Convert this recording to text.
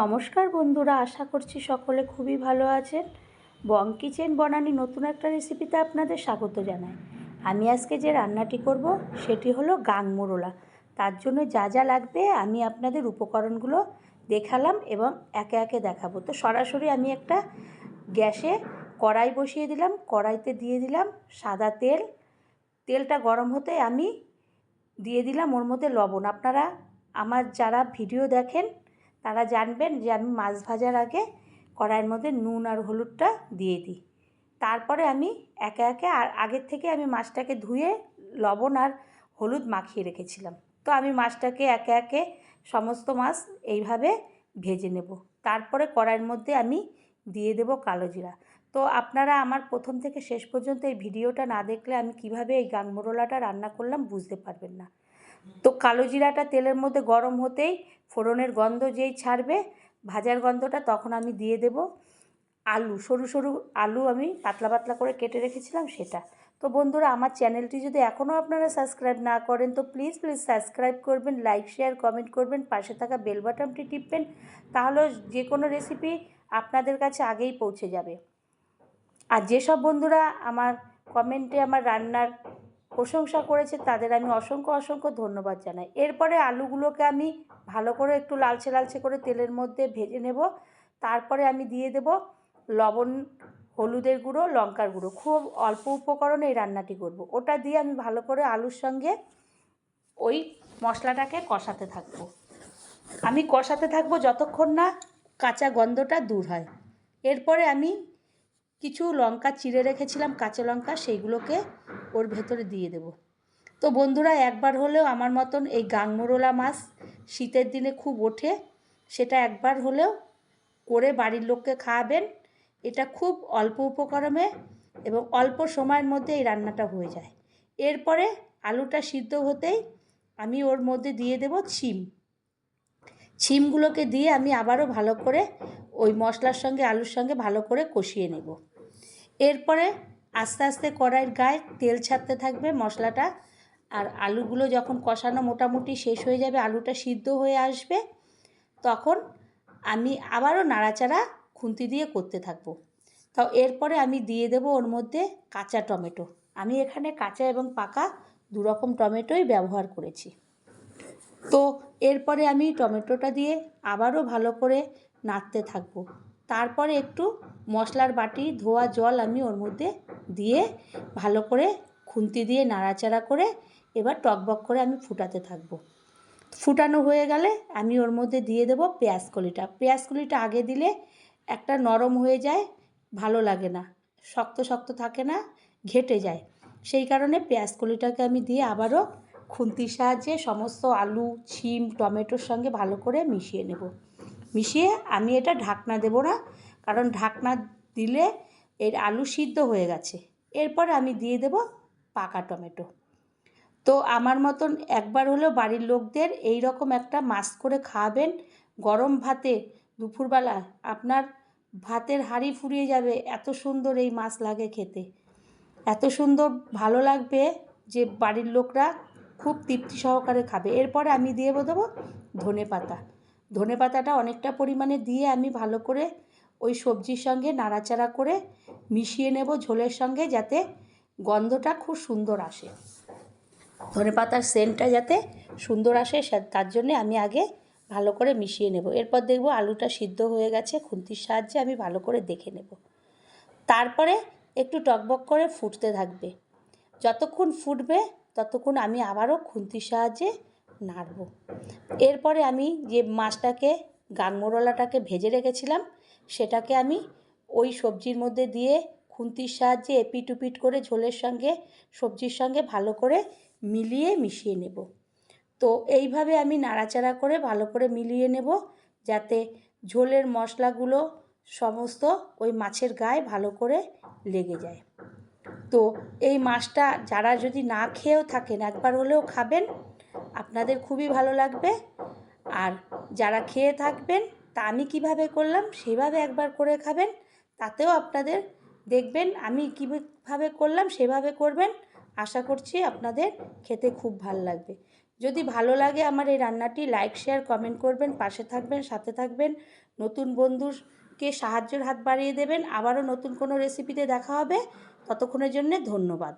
নমস্কার বন্ধুরা, আশা করছি সকলে খুবই ভালো আছেন। বং কিচেন বনানি নতুন একটা রেসিপিতে আপনাদের স্বাগত জানাই। আমি আজকে যে রান্নাটি করব, সেটি হলো গাং মোরলা তার জন্য যা যা লাগবে আমি আপনাদের উপকরণগুলো দেখালাম এবং একে একে দেখাবো। তো সরাসরি আমি একটা গ্যাসে কড়াই বসিয়ে দিলাম, কড়াইতে দিয়ে দিলাম সাদা তেল। তেলটা গরম হতে আমি দিয়ে দিলাম ওর মধ্যে লবণ। আপনারা আমার যারা ভিডিও দেখেন তারা জানবেন যে আমি মাছ ভাজার আগে কড়াইয়ের মধ্যে নুন আর হলুদটা দিয়ে দিই। তারপরে আমি একে একে আর আগের থেকে আমি মাছটাকে ধুয়ে লবণ আর হলুদ মাখিয়ে রেখেছিলাম। তো আমি মাছটাকে একে একে সমস্ত মাছ এইভাবে ভেজে নেব। তারপরে কড়াইয়ের মধ্যে আমি দিয়ে দেব কালো জিরা। তো আপনারা আমার প্রথম থেকে শেষ পর্যন্ত এই ভিডিওটা না দেখলে আমি কীভাবে এই গাংমরোলাটা রান্না করলাম বুঝতে পারবেন না। তো কালো জিরাটা তেলের মধ্যে গরম হতেই ফোড়নের গন্ধ যেই ছাড়বে, ভাজার গন্ধটা তখন আমি দিয়ে দেব। আলু, সরু সরু আলু আমি পাতলা পাতলা করে কেটে রেখেছিলাম সেটা। তো বন্ধুরা, আমার চ্যানেলটি যদি এখনও আপনারা সাবস্ক্রাইব না করেন, তো প্লিজ প্লিজ সাবস্ক্রাইব করবেন, লাইক, শেয়ার, কমেন্ট করবেন, পাশে থাকা বেল বাটনটি টিপবেন তাহলে যে কোনো রেসিপি আপনাদের কাছে আগেই পৌঁছে যাবে। আর যেসব বন্ধুরা আমার কমেন্টে আমার রান্নার প্রশংসা করেছে, তাদের আমি অসংখ্য অসংখ্য ধন্যবাদ জানাই। এরপরে আলুগুলোকে আমি ভালো করে একটু লালচে লালচে করে তেলের মধ্যে ভেজে নেব। তারপরে আমি দিয়ে দেব লবণ, হলুদের গুঁড়ো, লঙ্কার গুঁড়ো। খুব অল্প উপকরণে এই রান্নাটি করব। ওটা দিয়ে আমি ভালো করে আলুর সঙ্গে ওই মশলাটাকে কষাতে থাকব। আমি কষাতে থাকব যতক্ষণ না কাঁচা গন্ধটা দূর হয়। এরপরে আমি কিছু লঙ্কা চিড়ে রেখেছিলাম, কাঁচা লঙ্কা, সেইগুলোকে ওর ভেতরে দিয়ে দেব। তো বন্ধুরা, একবার হলেও আমার মতন এই গাংমরোলা মাছ শীতের দিনে খুব ওঠে, সেটা একবার হলেও করে বাড়ির লোককে খাওয়াবেন। এটা খুব অল্প উপকরণে এবং অল্প সময়ের মধ্যে এই রান্নাটা হয়ে যায়। এরপরে আলুটা সিদ্ধ হতেই আমি ওর মধ্যে দিয়ে দেব ছিম। ছিমগুলোকে দিয়ে আমি আবারও ভালো করে ওই মশলার সঙ্গে, আলুর সঙ্গে ভালো করে কষিয়ে নেব। এরপরে আস্তে আস্তে কড়াইয়ের গায়ে তেল ছাড়তে থাকবে মশলাটা। আর আলুগুলো যখন কষানো মোটামুটি শেষ হয়ে যাবে, আলুটা সিদ্ধ হয়ে আসবে, তখন আমি আবারও নাড়াচাড়া খুন্তি দিয়ে করতে থাকব। তাও এরপরে আমি দিয়ে দেব ওর মধ্যে কাঁচা টমেটো। আমি এখানে কাঁচা এবং পাকা দুরকম টমেটোই ব্যবহার করেছি। তো এরপরে আমি টমেটোটা দিয়ে আবারও ভালো করে নাড়তে থাকব। তারপরে একটু মশলার বাটি, ধোয়া জল আমি ওর মধ্যে দিয়ে ভালো করে খুন্তি দিয়ে নাড়াচাড়া করে এবার টকবক করে আমি ফুটাতে থাকব। ফুটানো হয়ে গেলে আমি ওর মধ্যে দিয়ে দেবো পেঁয়াজ কলিটা। পেঁয়াজ কলিটা আগে দিলে একটা নরম হয়ে যায়, ভালো লাগে না, শক্ত শক্ত থাকে না, ঘেটে যায়। সেই কারণে পেঁয়াজ কলিটাকে আমি দিয়ে আবারও খুন্তির সাহায্যে সমস্ত আলু, ছিম, টমেটোর সঙ্গে ভালো করে মিশিয়ে নেব। মিশিয়ে আমি এটা ঢাকনা দেব না, কারণ ঢাকনা দিলে এর আলু সিদ্ধ হয়ে গেছে। এরপর আমি দিয়ে দেব পাকা টমেটো। তো আমার মতন একবার হলেও বাড়ির লোকদের এই রকম একটা মাছ করে খাওয়াবেন, গরম ভাতে, দুপুরবেলা, আপনার ভাতের হাঁড়ি ফুরিয়ে যাবে, এত সুন্দর এই মাছ লাগে খেতে। এত সুন্দর, ভালো লাগবে যে বাড়ির লোকরা খুব তৃপ্তি সহকারে খাবে। এরপরে আমি দিয়ে দেবো ধনে পাতা ধনে পাতাটা অনেকটা পরিমাণে দিয়ে আমি ভালো করে ওই সবজির সঙ্গে নাড়াচাড়া করে মিশিয়ে নেব ঝোলের সঙ্গে যাতে গন্ধটা খুব সুন্দর আসে। ধনে পাতার সেন্টটা যাতে সুন্দর আসে তার জন্যে আমি আগে ভালো করে মিশিয়ে নেব। এরপর দেখব আলুটা সিদ্ধ হয়ে গেছে, খুন্তির সাহায্যে আমি ভালো করে দেখে নেব। তারপরে একটু টকবক করে ফুটতে থাকবে। যতক্ষণ ফুটবে, ততক্ষণ আমি আবারও খুন্তির সাহায্যে নাড়ব। এরপরে আমি যে মাছটাকে গাংমরলাটাকে ভেজে রেখেছিলাম, সেটাকে আমি ওই সবজির মধ্যে দিয়ে খুন্তির সাহায্যে এপিট উপিট করে ঝোলের সঙ্গে, সবজির সঙ্গে ভালো করে মিলিয়ে মিশিয়ে নেব। তো এইভাবে আমি নাড়াচাড়া করে ভালো করে মিলিয়ে নেব, যাতে ঝোলের মশলাগুলো সমস্ত ওই মাছের গায়ে ভালো করে লেগে যায়। তো এই মাছটা যারা যদি না খেয়েও থাকেন, একবার হলেও খাবেন আপনাদের খুবই ভালো লাগবে। আর যারা খেয়ে থাকবেন, তা আমি কীভাবে করলাম সেভাবে একবার করে খাবেন, তাতেও আপনাদের দেখবেন আমি কীভাবে করলাম সেভাবে করবেন। আশা করছি আপনাদের খেতে খুব ভালো লাগবে। যদি ভালো লাগে আমার এই রান্নাটি লাইক শেয়ার কমেন্ট করবেন, পাশে থাকবেন, সাথে থাকবেন। নতুন বন্ধুকে সাহায্যের হাত বাড়িয়ে দেবেন। আবারও নতুন কোনো রেসিপিতে দেখা হবে। ততক্ষণের জন্যে ধন্যবাদ।